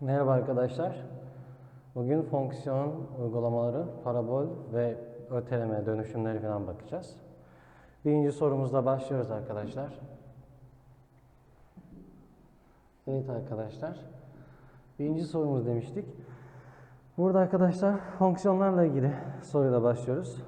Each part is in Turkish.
Merhaba arkadaşlar. Bugün fonksiyon uygulamaları, parabol ve öteleme dönüşümleri falan bakacağız. Birinci sorumuzla başlıyoruz arkadaşlar. Evet arkadaşlar. Birinci sorumuz demiştik. Burada arkadaşlar fonksiyonlarla ilgili soruyla başlıyoruz.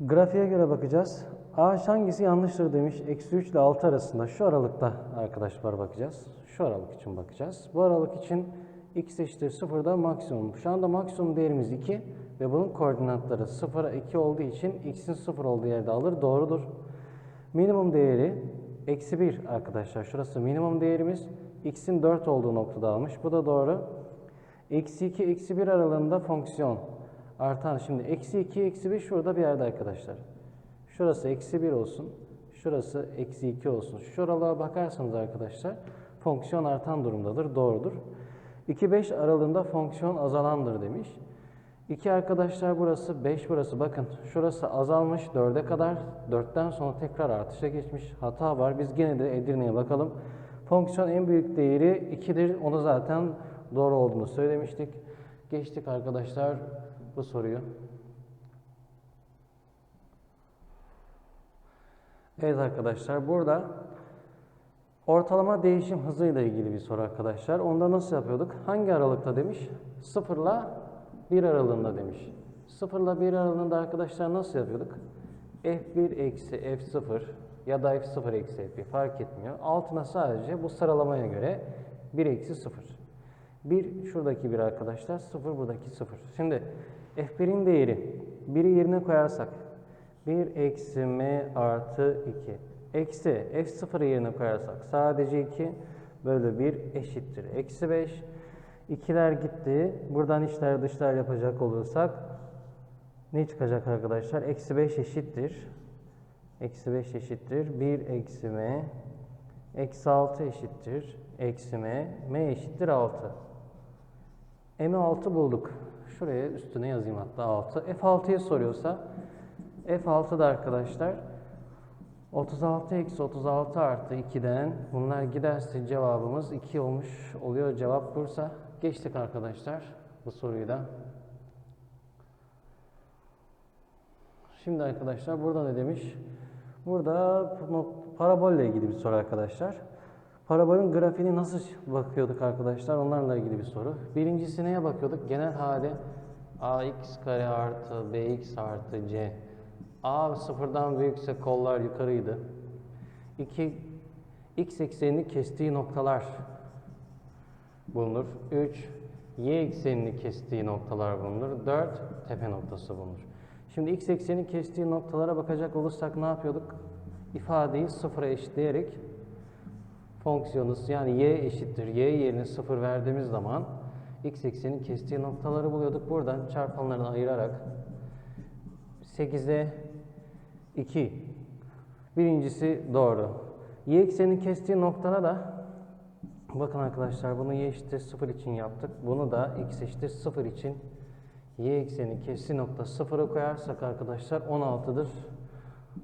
Grafiğe göre bakacağız. A hangisi yanlıştır demiş. Eksi 3 ile 6 arasında şu aralıkta arkadaşlar bakacağız. Şu aralık için bakacağız. Bu aralık için x eşittir 0'da maksimum. Şu anda maksimum değerimiz 2 ve bunun koordinatları 0'a 2 olduğu için x'in 0 olduğu yerde alır. Doğrudur. Minimum değeri eksi 1 arkadaşlar. Şurası minimum değerimiz. x'in 4 olduğu noktada almış. Bu da doğru. Eksi 2, eksi 1 aralığında fonksiyon artan. Şimdi eksi 2, eksi 1 şurada bir yerde arkadaşlar. Şurası eksi 1 olsun. Şurası eksi 2 olsun. Şu aralığa bakarsanız arkadaşlar fonksiyon artan durumdadır. Doğrudur. 2-5 aralığında fonksiyon azalandır demiş. 2 arkadaşlar burası 5 burası. Bakın şurası azalmış 4'e kadar. 4'ten sonra tekrar artışa geçmiş. Hata var. Biz gene de Edirne'ye bakalım. Fonksiyon en büyük değeri 2'dir. Onu zaten doğru olduğunu söylemiştik. Geçtik arkadaşlar bu soruyu. Evet arkadaşlar burada ortalama değişim hızıyla ilgili bir soru arkadaşlar. Onda nasıl yapıyorduk? Hangi aralıkta demiş? 0 ile 1 aralığında demiş. 0 ile 1 aralığında arkadaşlar nasıl yapıyorduk? F1 eksi F0 ya da F0 eksi F1 fark etmiyor. Altına sadece bu sıralamaya göre 1 eksi 0. 1 şuradaki 1 arkadaşlar, 0 buradaki 0. Şimdi F1'in değeri 1'i yerine koyarsak 1 eksi m artı 2. Eksi f0 yerine koyarsak sadece 2 bölü 1 eşittir. Eksi 5. İkiler gitti. Buradan içler dışlar yapacak olursak ne çıkacak arkadaşlar? Eksi 5 eşittir. Eksi 5 eşittir. 1 eksi m. Eksi 6 eşittir. Eksi m. m eşittir 6. m'i 6 bulduk. Şuraya üstüne yazayım hatta 6. f6'yı soruyorsa F6 da arkadaşlar 36 eksi 36 artı 2'den bunlar giderse cevabımız 2 olmuş oluyor. Cevap Bursa. Geçtik arkadaşlar bu soruyu da. Şimdi arkadaşlar burada ne demiş? Burada parabolle ilgili bir soru arkadaşlar. Parabolün grafiğini nasıl bakıyorduk arkadaşlar? Onlarla ilgili bir soru. Birincisi neye bakıyorduk? Genel hali ax kare artı bx artı c A sıfırdan büyükse kollar yukarıydı. 2 x eksenini kestiği noktalar bulunur. 3 y eksenini kestiği noktalar bulunur. 4 tepe noktası bulunur. Şimdi x eksenini kestiği noktalara bakacak olursak ne yapıyorduk? İfadeyi sıfıra eşitleyerek fonksiyonu yani y eşittir y yerine sıfır verdiğimiz zaman x eksenin kestiği noktaları buluyorduk. Buradan çarpanlarını ayırarak 8'e 2. Birincisi doğru. Y eksenin kestiği noktada da bakın arkadaşlar bunu y eşittir 0 için yaptık. Bunu da x eşittir 0 için y eksenin kestiği nokta 0'a koyarsak arkadaşlar 16'dır.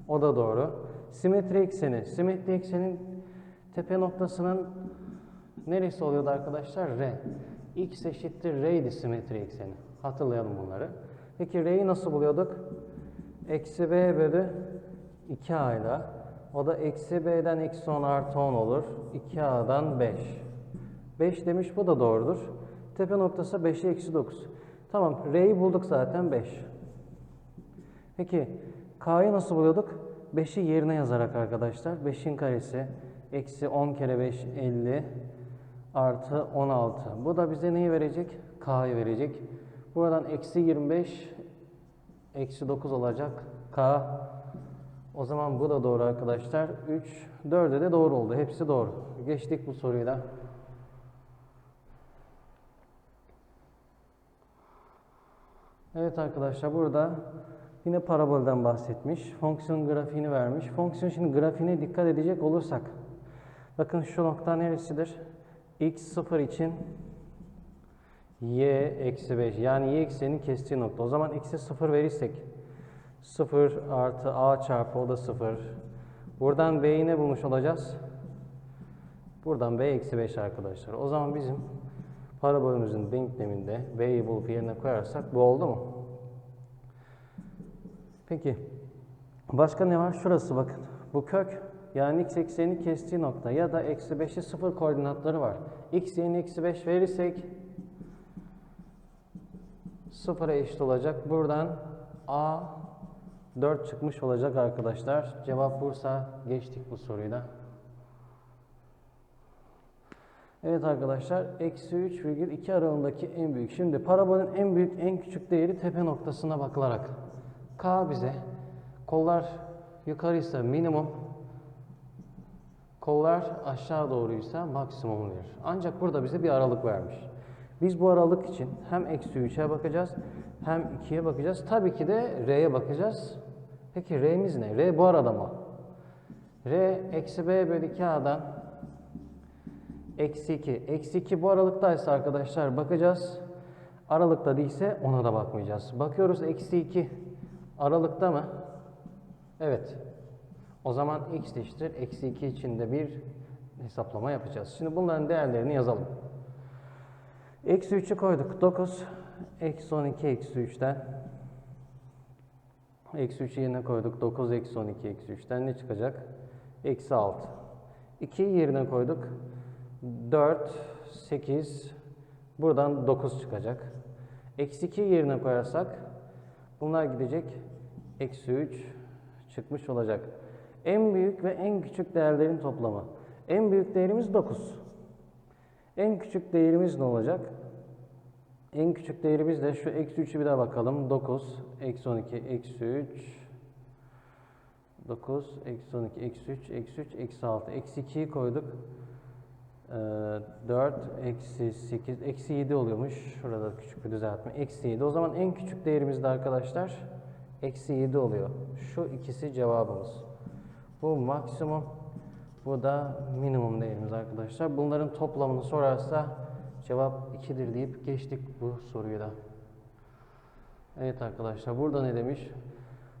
O da doğru. Simetri ekseni. Simetri eksenin tepe noktasının neresi oluyordu arkadaşlar? R. X eşittir R'ydi simetri ekseni. Hatırlayalım bunları. Peki R'yi nasıl buluyorduk? Eksi B bölü 2A ile o da eksi B'den eksi 10 artı 10 olur. 2A'dan 5. 5 demiş bu da doğrudur. Tepe noktası 5'e eksi 9. Tamam R'yi bulduk zaten 5. Peki K'yı nasıl buluyorduk? 5'i yerine yazarak arkadaşlar. 5'in karesi eksi 10 kere 5 50 artı 16. Bu da bize neyi verecek? K'yı verecek. Buradan eksi 25 eksi 9 olacak. K. O zaman bu da doğru arkadaşlar. 3, 4'e de doğru oldu. Hepsi doğru. Geçtik bu soruyla. Evet arkadaşlar burada yine parabolden bahsetmiş. Fonksiyon grafiğini vermiş. Fonksiyon şimdi grafiğine dikkat edecek olursak. Bakın şu nokta neresidir? x 0 için y eksi 5 yani y eksenin kestiği nokta. O zaman x'e 0 verirsek 0 artı a çarpı o da 0. Buradan b'yi ne bulmuş olacağız? Buradan b eksi 5 arkadaşlar. O zaman bizim Parabolümüzün denkleminde B'yi bulup yerine koyarsak bu oldu mu? Peki. Başka ne var? Şurası bakın. Bu kök yani x eksenini kestiği nokta ya da eksi 5'i 0 koordinatları var. x yerine eksi 5 verirsek 0'a eşit olacak. Buradan a 4 çıkmış olacak arkadaşlar. Cevap Bursa. Geçtik bu soruyu. Evet arkadaşlar, eksi 3,2 aralığındaki en büyük. Şimdi parabolün en büyük, en küçük değeri tepe noktasına bakılarak. K bize, kollar yukarıysa minimum, kollar aşağı doğruysa maksimum verir. Ancak burada bize bir aralık vermiş. Biz bu aralık için hem eksi 3'e bakacağız, hem 2'ye bakacağız. Tabii ki de R'ye bakacağız. Peki R'miz ne? R bu arada mı? R eksi B bölü 2A'dan Eksi 2. Eksi 2 bu aralıktaysa arkadaşlar bakacağız. Aralıkta değilse ona da bakmayacağız. Bakıyoruz eksi 2 aralıkta mı? Evet. O zaman x eşittir. Eksi 2 için de bir hesaplama yapacağız. Şimdi bunların değerlerini yazalım. Eksi 3'ü koyduk. 9. Eksi 12 eksi 3'ten. Eksi 3'ü yerine koyduk. 9 eksi 12 eksi 3'ten ne çıkacak? Eksi 6. 2'yi yerine koyduk. 4, 8, buradan 9 çıkacak. Eksi 2 yerine koyarsak bunlar gidecek. Eksi 3 çıkmış olacak. En büyük ve en küçük değerlerin toplamı. En büyük değerimiz 9. En küçük değerimiz ne olacak? En küçük değerimiz de şu eksi 3'ü bir daha bakalım. 9, eksi 12, eksi 3, 9, eksi 12, eksi 3, eksi 3, eksi 6. Eksi 2'yi koyduk. 4 Ee, eksi 8 eksi 7 oluyormuş. Şurada küçük bir düzeltme. Eksi 7. O zaman en küçük değerimiz de arkadaşlar eksi 7 oluyor. Şu ikisi cevabımız. Bu maksimum. Bu da minimum değerimiz arkadaşlar. Bunların toplamını sorarsa cevap 2'dir deyip geçtik bu soruyu da. Evet arkadaşlar burada ne demiş?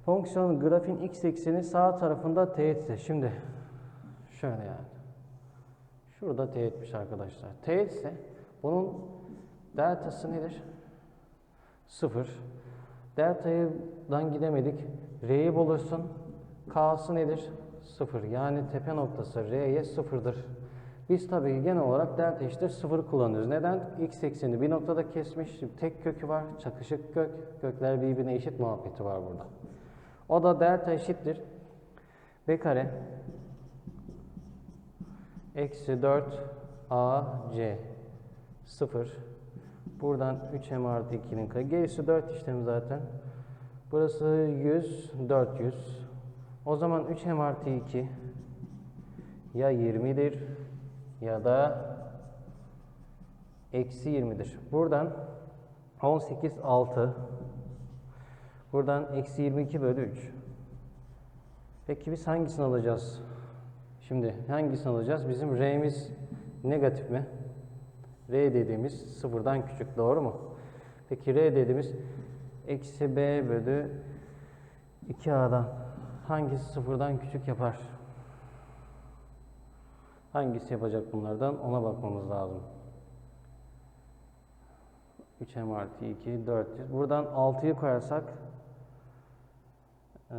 Fonksiyon grafin x ekseni sağ tarafında teğetse. Şimdi şöyle yani. Şurada teğetmiş arkadaşlar. Teğetse bunun deltası nedir? 0. Delta'dan gidemedik. R'yi bulursun. K'sı nedir? 0. Yani tepe noktası R'ye 0'dır. Biz tabii genel olarak delta eşittir 0 kullanıyoruz. Neden? X ekseni bir noktada kesmiş. Tek kökü var. Çakışık kök. Kökler birbirine eşit muhabbeti var burada. O da delta eşittir. B kare Eksi 4 AC 0 Buradan 3m artı 2'nin kare. Gerisi 4 işlemi zaten. Burası 100, 400. O zaman 3m artı 2 ya 20'dir ya da eksi 20'dir. Buradan 18, 6. Buradan eksi 22 bölü 3. Peki biz hangisini alacağız? Şimdi hangisini alacağız? Bizim R'miz negatif mi? R dediğimiz sıfırdan küçük doğru mu? Peki R dediğimiz eksi B bölü 2A'dan hangisi sıfırdan küçük yapar? Hangisi yapacak bunlardan? Ona bakmamız lazım. 3m artı 2, 400. Buradan 6'yı koyarsak ee,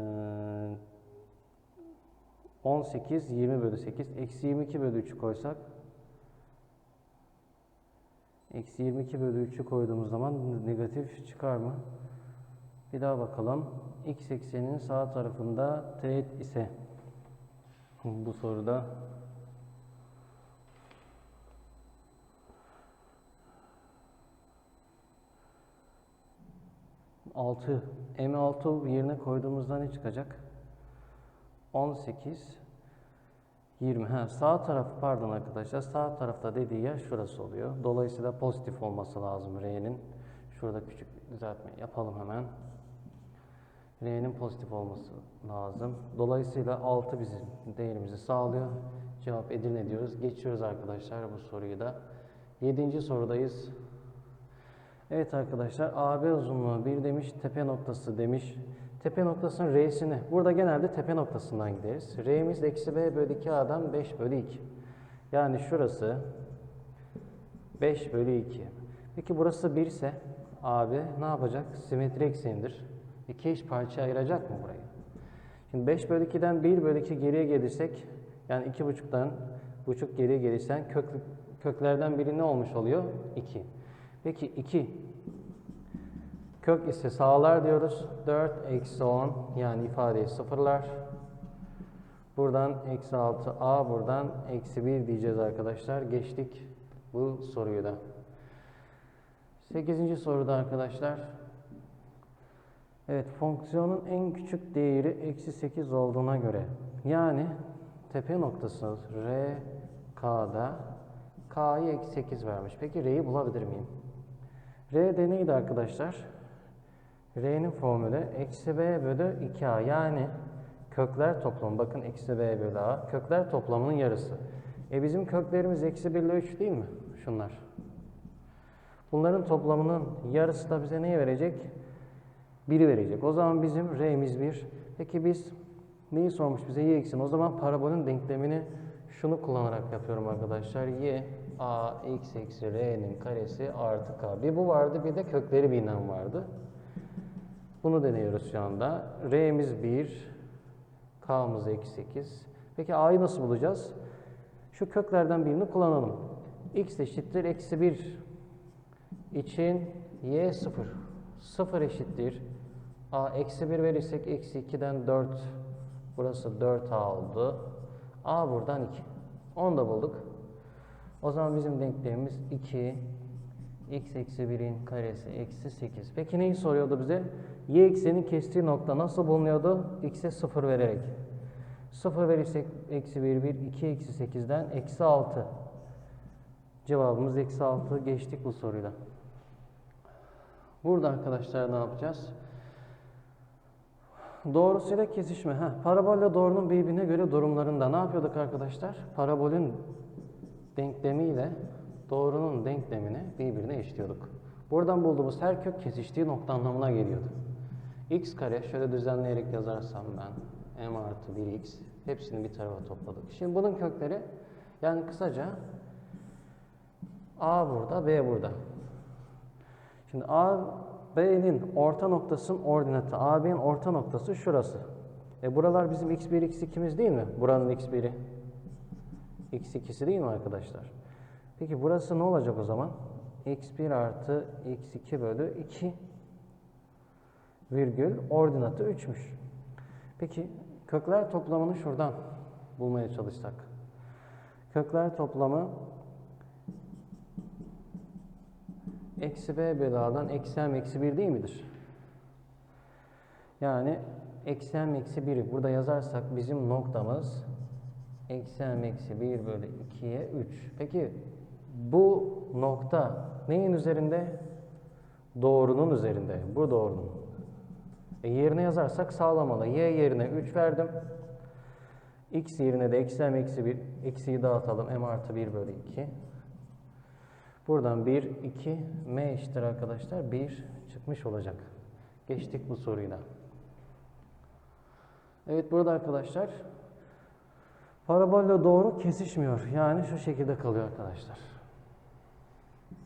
18, 20 bölü 8. Eksi 22 bölü 3'ü koysak. Eksi 22 bölü 3'ü koyduğumuz zaman negatif çıkar mı? Bir daha bakalım. X eksenin sağ tarafında teğet ise bu soruda altı M6 yerine koyduğumuzda ne çıkacak? 18 20. Ha, sağ taraf pardon arkadaşlar sağ tarafta dediği yer şurası oluyor. Dolayısıyla pozitif olması lazım R'nin. Şurada küçük bir düzeltme yapalım hemen. R'nin pozitif olması lazım. Dolayısıyla 6 bizim değerimizi sağlıyor. Cevap Edirne diyoruz. Geçiyoruz arkadaşlar bu soruyu da. 7. sorudayız. Evet arkadaşlar AB uzunluğu 1 demiş, tepe noktası demiş. Tepe noktasının R'sini, burada genelde tepe noktasından gideriz. R'miz eksi B bölü 2A'dan 5 bölü 2. Yani şurası 5 bölü 2. Peki burası 1 ise abi ne yapacak? Simetri eksenidir. İki eş parça ayıracak mı burayı? Şimdi 5 bölü 2'den 1 bölü 2 geriye gelirsek yani 2,5'tan buçuk geriye gelirsen kök, köklerden biri ne olmuş oluyor? 2. Peki 2 kök ise sağlar diyoruz. 4 eksi 10 yani ifadeyi sıfırlar. Buradan eksi 6 a buradan eksi 1 diyeceğiz arkadaşlar. Geçtik bu soruyu da. 8. soruda arkadaşlar. Evet fonksiyonun en küçük değeri eksi 8 olduğuna göre yani tepe noktası R K'da K'yı eksi 8 vermiş. Peki R'yi bulabilir miyim? R neydi arkadaşlar? R'nin formülü eksi B bölü 2A yani kökler toplamı bakın eksi B bölü A kökler toplamının yarısı. E bizim köklerimiz eksi 1 ile 3 değil mi? Şunlar. Bunların toplamının yarısı da bize neyi verecek? 1'i verecek. O zaman bizim R'miz 1. Peki biz neyi sormuş bize? Y eksen. O zaman parabolün denklemini şunu kullanarak yapıyorum arkadaşlar. Y a x eksi r'nin karesi artı k. Bir bu vardı bir de kökleri bilinen vardı. Bunu deniyoruz şu anda. R'miz 1, k'mız eksi 8. Peki a'yı nasıl bulacağız? Şu köklerden birini kullanalım. x eşittir eksi 1 için y 0. 0 eşittir. A eksi 1 verirsek eksi 2'den 4 burası 4a oldu. a buradan 2. 10 da bulduk. O zaman bizim denklemimiz 2 x eksi 1'in karesi eksi 8. Peki neyi soruyordu bize? y eksenin kestiği nokta nasıl bulunuyordu? x'e 0 vererek. 0 verirsek eksi 1 1 2 eksi 8'den eksi 6. Cevabımız eksi 6. Geçtik bu soruyla. Burada arkadaşlar ne yapacağız? Doğrusuyla kesişme. Heh, parabolle doğrunun birbirine göre durumlarında ne yapıyorduk arkadaşlar? Parabolün denklemiyle doğrunun denklemini birbirine eşitliyorduk. Buradan bulduğumuz her kök kesiştiği nokta anlamına geliyordu. x kare şöyle düzenleyerek yazarsam ben m artı 1x hepsini bir tarafa topladık. Şimdi bunun kökleri yani kısaca a burada b burada. Şimdi A, B'nin orta noktasının ordinatı, AB'nin orta noktası şurası. E buralar bizim x1, x2'miz değil mi? Buranın x1'i. x2'si değil mi arkadaşlar? Peki burası ne olacak o zaman? x1 artı x2 bölü 2 virgül ordinatı 3'müş. Peki kökler toplamını şuradan bulmaya çalışsak. Kökler toplamı eksi b bölü eksi m eksi 1 değil midir? Yani eksi m eksi 1'i burada yazarsak bizim noktamız eksi m eksi 1 bölü 2'ye 3. Peki bu nokta neyin üzerinde? Doğrunun üzerinde. Bu doğrunun. E yerine yazarsak sağlamalı. Y yerine 3 verdim. X yerine de eksi m eksi 1. Eksiyi dağıtalım. m artı 1 bölü 2. Buradan 1, 2, m eşittir arkadaşlar. 1 çıkmış olacak. Geçtik bu soruyla. Evet burada arkadaşlar parabolle doğru kesişmiyor. Yani şu şekilde kalıyor arkadaşlar.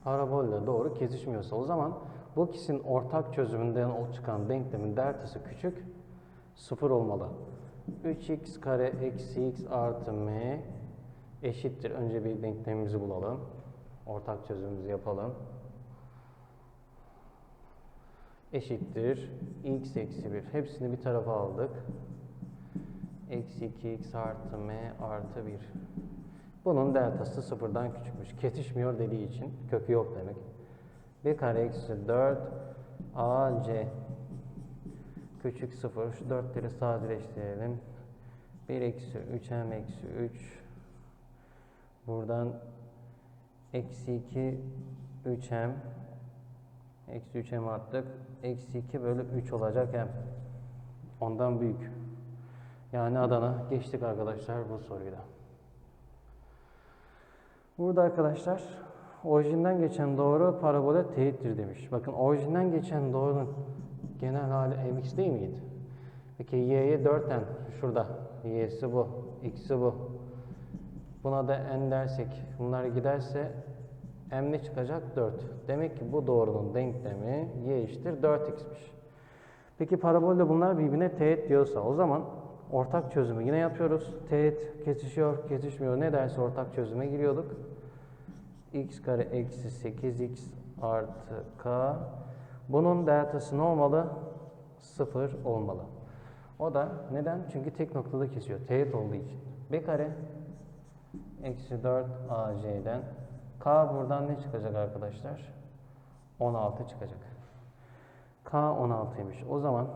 Parabolle doğru kesişmiyorsa o zaman bu ikisinin ortak çözümünden o çıkan denklemin deltası küçük 0 olmalı. 3x kare eksi x artı m eşittir. Önce bir denklemimizi bulalım. Ortak çözümümüzü yapalım. Eşittir. x eksi 1. Hepsini bir tarafa aldık. Eksi 2x artı m artı 1. Bunun deltası sıfırdan küçükmüş. Kesişmiyor dediği için kökü yok demek. 1 kare eksi 4 ac küçük 0. Şu 4'leri sadeleştirelim. 1 eksi 3m eksi 3 buradan eksi 2 3m eksi 3m attık. Eksi 2 bölü 3 olacak m. Ondan büyük. Yani Adana geçtik arkadaşlar bu soruyla. Burada arkadaşlar orijinden geçen doğru parabole teğettir demiş. Bakın orijinden geçen doğrunun genel hali mx değil miydi? Peki y'ye 4n şurada. y'si bu, x'i bu. Buna da n dersek bunlar giderse M ne çıkacak? 4. Demek ki bu doğrunun denklemi y eşittir 4x'miş. Peki parabolde bunlar birbirine teğet diyorsa o zaman ortak çözümü yine yapıyoruz. Teğet kesişiyor, kesişmiyor ne derse ortak çözüme giriyorduk. x kare eksi 8x artı k. Bunun deltası ne olmalı? 0 olmalı. O da neden? Çünkü tek noktada kesiyor. Teğet olduğu için. b kare eksi 4 ac'den k buradan ne çıkacak arkadaşlar? 16 çıkacak. k 16'ymış. O zaman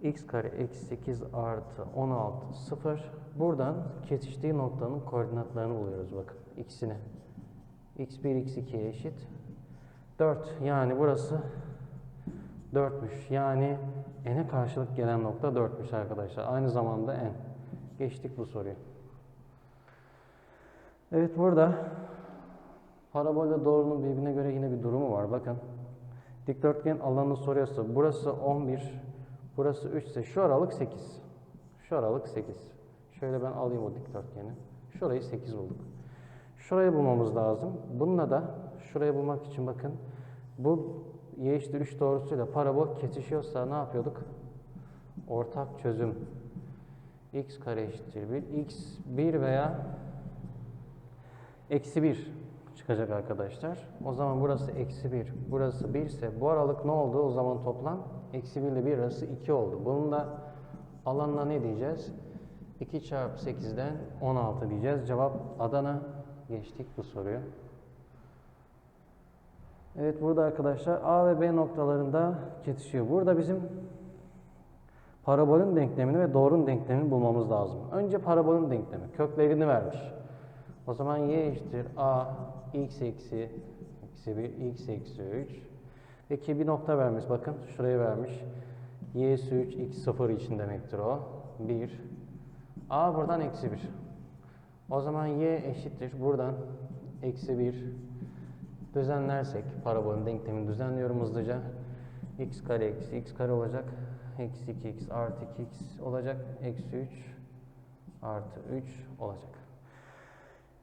x kare eksi 8 artı 16 0. Buradan kesiştiği noktanın koordinatlarını buluyoruz bakın. ikisini. x1 x2'ye eşit. 4 yani burası 4'müş. Yani n'e karşılık gelen nokta 4'müş arkadaşlar. Aynı zamanda n. Geçtik bu soruyu. Evet burada parabolle doğrunun birbirine göre yine bir durumu var. Bakın. Dikdörtgen alanını soruyorsa burası 11, burası 3 ise şu aralık 8. Şu aralık 8. Şöyle ben alayım o dikdörtgeni. Şurayı 8 bulduk. Şurayı bulmamız lazım. Bununla da şurayı bulmak için bakın. Bu y eşittir 3 doğrusuyla parabol kesişiyorsa ne yapıyorduk? Ortak çözüm x kare eşittir 1. x 1 veya eksi 1 çıkacak arkadaşlar. O zaman burası eksi 1, burası 1 ise bu aralık ne oldu? O zaman toplam eksi 1 ile 1 arası 2 oldu. Bunun da alanına ne diyeceğiz? 2 çarpı 8'den 16 diyeceğiz. Cevap Adana. Geçtik bu soruyu. Evet burada arkadaşlar A ve B noktalarında kesişiyor. Burada bizim parabolün denklemini ve doğrunun denklemini bulmamız lazım. Önce parabolün denklemi. Köklerini vermiş. O zaman y eşittir a x eksi eksi 1 x eksi 3. Peki bir nokta vermiş. Bakın şuraya vermiş. y'si 3 x 0 için demektir o. 1. a buradan eksi 1. O zaman y eşittir. Buradan eksi 1 düzenlersek parabolün denklemini düzenliyorum hızlıca. x kare eksi x kare olacak. Eksi 2x artı 2x olacak. Eksi 3 artı 3 olacak.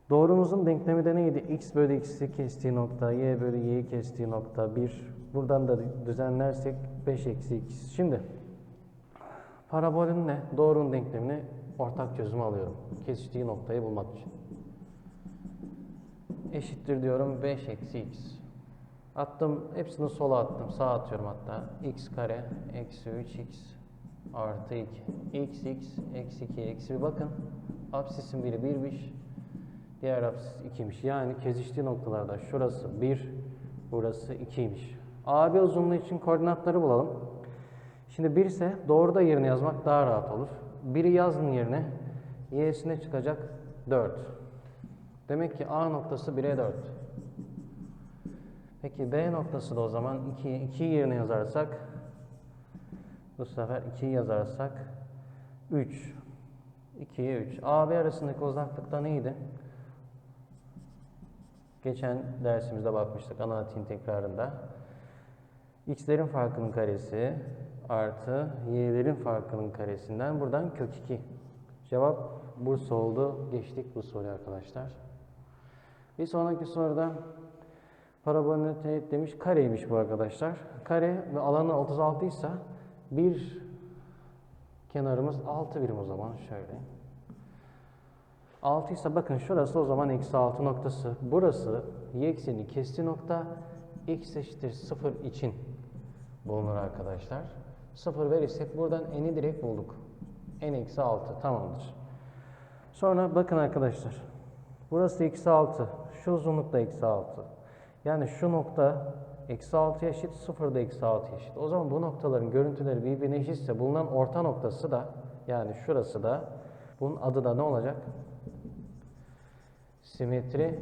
Doğrumuzun denklemi de neydi? x bölü x'i kestiği nokta, y bölü y'yi kestiği nokta 1. Buradan da düzenlersek 5 eksi x. Şimdi parabolün ne? Doğrunun denklemini ortak çözümü alıyorum. Kesiştiği noktayı bulmak için. Eşittir diyorum 5 eksi x. Attım, hepsini sola attım, sağa atıyorum hatta. x kare eksi 3x artı 2. x x eksi 2 eksi 1 bakın. Absisin biri 1'miş. Diğer apsis 2'miş. Yani kesiştiği noktalarda şurası 1, burası 2'ymiş. AB uzunluğu için koordinatları bulalım. Şimdi 1 ise doğruda yerine yazmak daha rahat olur. 1'i yazın yerine y'sine çıkacak 4. Demek ki A noktası 1'e 4. Peki B noktası da o zaman 2, 2 yerine yazarsak bu sefer 2'yi yazarsak 3. 2'ye 3. AB arasındaki uzaklıkta neydi? Geçen dersimizde bakmıştık analitiğin tekrarında. X'lerin farkının karesi artı y'lerin farkının karesinden buradan kök 2. Cevap Bursa oldu. Geçtik bu soruyu arkadaşlar. Bir sonraki soruda parabolün teğet demiş kareymiş bu arkadaşlar. Kare ve alanı 36 ise bir kenarımız 6 birim o zaman şöyle. 6 ise bakın şurası o zaman eksi 6 noktası. Burası y ekseni kestiği nokta x eşittir 0 için bulunur arkadaşlar. 0 verirsek buradan n'i direkt bulduk. n eksi 6 tamamdır. Sonra bakın arkadaşlar. Burası eksi 6. Şu uzunluk da eksi 6. Yani şu nokta eksi 6 eşit 0 da eksi 6 eşit. O zaman bu noktaların görüntüleri birbirine eşitse bulunan orta noktası da yani şurası da bunun adı da ne olacak? Simetri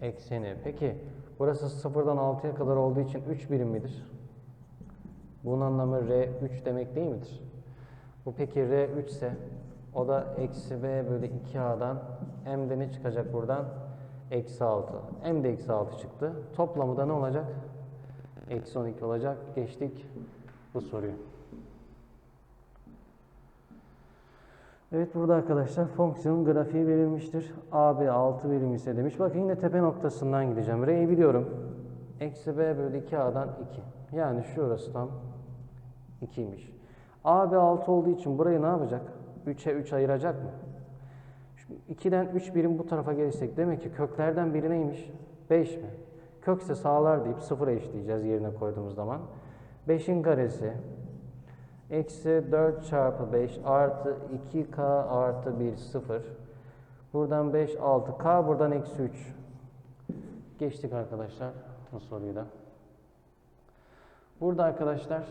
ekseni. Peki burası 0'dan 6'ya kadar olduğu için 3 birim midir? Bunun anlamı R3 demek değil midir? Bu peki R3 ise o da eksi B bölü 2A'dan M de ne çıkacak buradan? Eksi 6. M de eksi 6 çıktı. Toplamı da ne olacak? Eksi 12 olacak. Geçtik bu soruyu. Evet burada arkadaşlar fonksiyon grafiği verilmiştir. AB 6 birim ise demiş. Bakın yine tepe noktasından gideceğim. R'yi biliyorum. Eksi B bölü 2A'dan 2. Yani şurası tam 2'ymiş. AB 6 olduğu için burayı ne yapacak? 3'e 3 ayıracak mı? Şimdi 2'den 3 birim bu tarafa gelirsek demek ki köklerden biri neymiş? 5 mi? Kökse sağlar deyip 0'a eşleyeceğiz yerine koyduğumuz zaman. 5'in karesi eksi 4 çarpı 5 artı 2k artı 1 0. Buradan 5 6 k buradan eksi 3. Geçtik arkadaşlar bu soruyu da. Burada arkadaşlar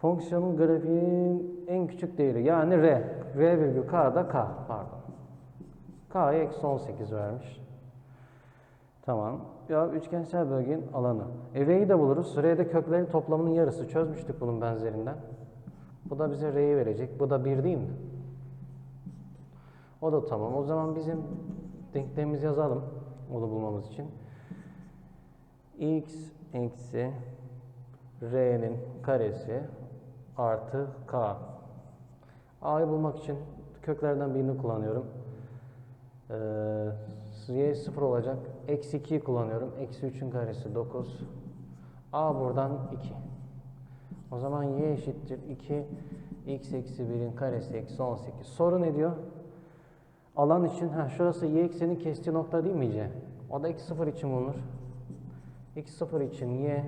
fonksiyonun grafiğin en küçük değeri yani r. r virgül k da k pardon. k'ya eksi 18 vermiş. Tamam. Ya üçgensel bölgenin alanı. E, R'yi de buluruz. R'de köklerin toplamının yarısı. Çözmüştük bunun benzerinden. Bu da bize R'yi verecek. Bu da 1 değil mi? O da tamam. O zaman bizim denklemimizi yazalım. Onu bulmamız için. x eksi R'nin karesi artı K. A'yı bulmak için köklerden birini kullanıyorum. Ee, y 0 olacak. Eksi 2'yi kullanıyorum. Eksi 3'ün karesi 9. A buradan 2. O zaman y eşittir 2. x eksi 1'in karesi eksi 18. Soru ne diyor? Alan için, ha şurası y eksenin kestiği nokta değil mi c? O da x 0 için bulunur. x 0 için y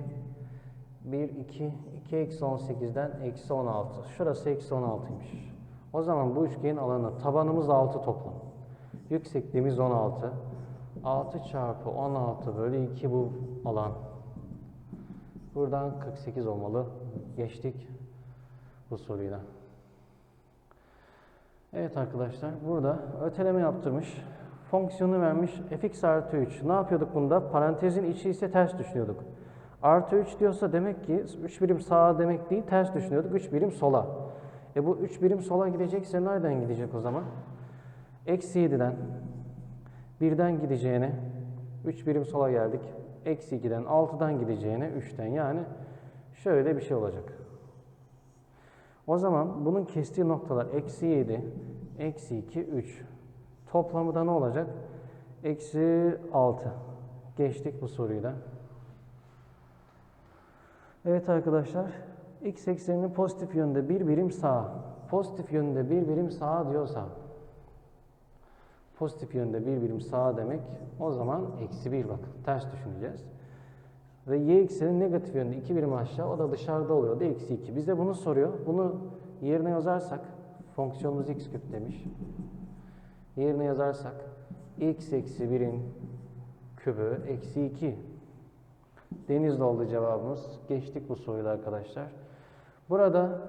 1, 2, 2 eksi 18'den eksi 16. Şurası eksi 16'ymış. O zaman bu üçgenin alanı tabanımız 6 toplam. Yüksekliğimiz 16. 6 çarpı 16 bölü 2 bu alan. Buradan 48 olmalı. Geçtik bu soruyla. Evet arkadaşlar burada öteleme yaptırmış. Fonksiyonu vermiş fx artı 3. Ne yapıyorduk bunda? Parantezin içi ise ters düşünüyorduk. Artı 3 diyorsa demek ki 3 birim sağa demek değil ters düşünüyorduk. 3 birim sola. E bu 3 birim sola gidecekse nereden gidecek o zaman? Eksi 7'den 1'den gideceğine 3 birim sola geldik. Eksi 2'den 6'dan gideceğine 3'ten yani şöyle bir şey olacak. O zaman bunun kestiği noktalar eksi 7, eksi 2, 3. Toplamı da ne olacak? Eksi 6. Geçtik bu soruyu da. Evet arkadaşlar, x ekseninin pozitif yönde bir birim sağa, pozitif yönde bir birim sağa diyorsa, pozitif yönde bir birim sağa demek, o zaman eksi 1 bak, ters düşüneceğiz. Ve y eksenin negatif yönde iki birim aşağı, o da dışarıda oluyor da eksi 2. Bize bunu soruyor, bunu yerine yazarsak, fonksiyonumuz x küp demiş. Yerine yazarsak, x eksi 1'in kübü eksi 2 Denizli oldu cevabımız. Geçtik bu soruyu da arkadaşlar. Burada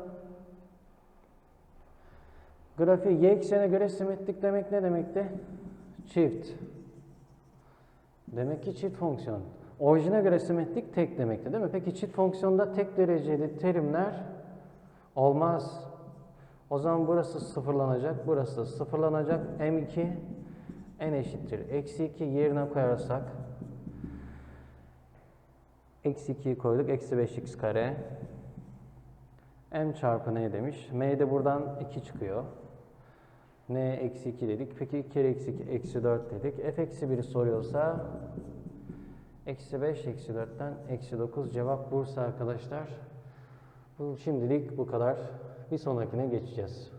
grafiği y eksene göre simetrik demek ne demekti? Çift. Demek ki çift fonksiyon. Orijine göre simetrik tek demekti değil mi? Peki çift fonksiyonda tek dereceli terimler olmaz. O zaman burası sıfırlanacak, burası sıfırlanacak. M2 n eşittir. Eksi 2 yerine koyarsak Eksi 2'yi koyduk. Eksi 5x kare. M çarpı n demiş. M de buradan 2 çıkıyor. N eksi 2 dedik. Peki 2 kere eksi 2 eksi 4 dedik. F eksi 1'i soruyorsa eksi 5 eksi 4'ten eksi 9 cevap Bursa arkadaşlar. Bu şimdilik bu kadar. Bir sonrakine geçeceğiz.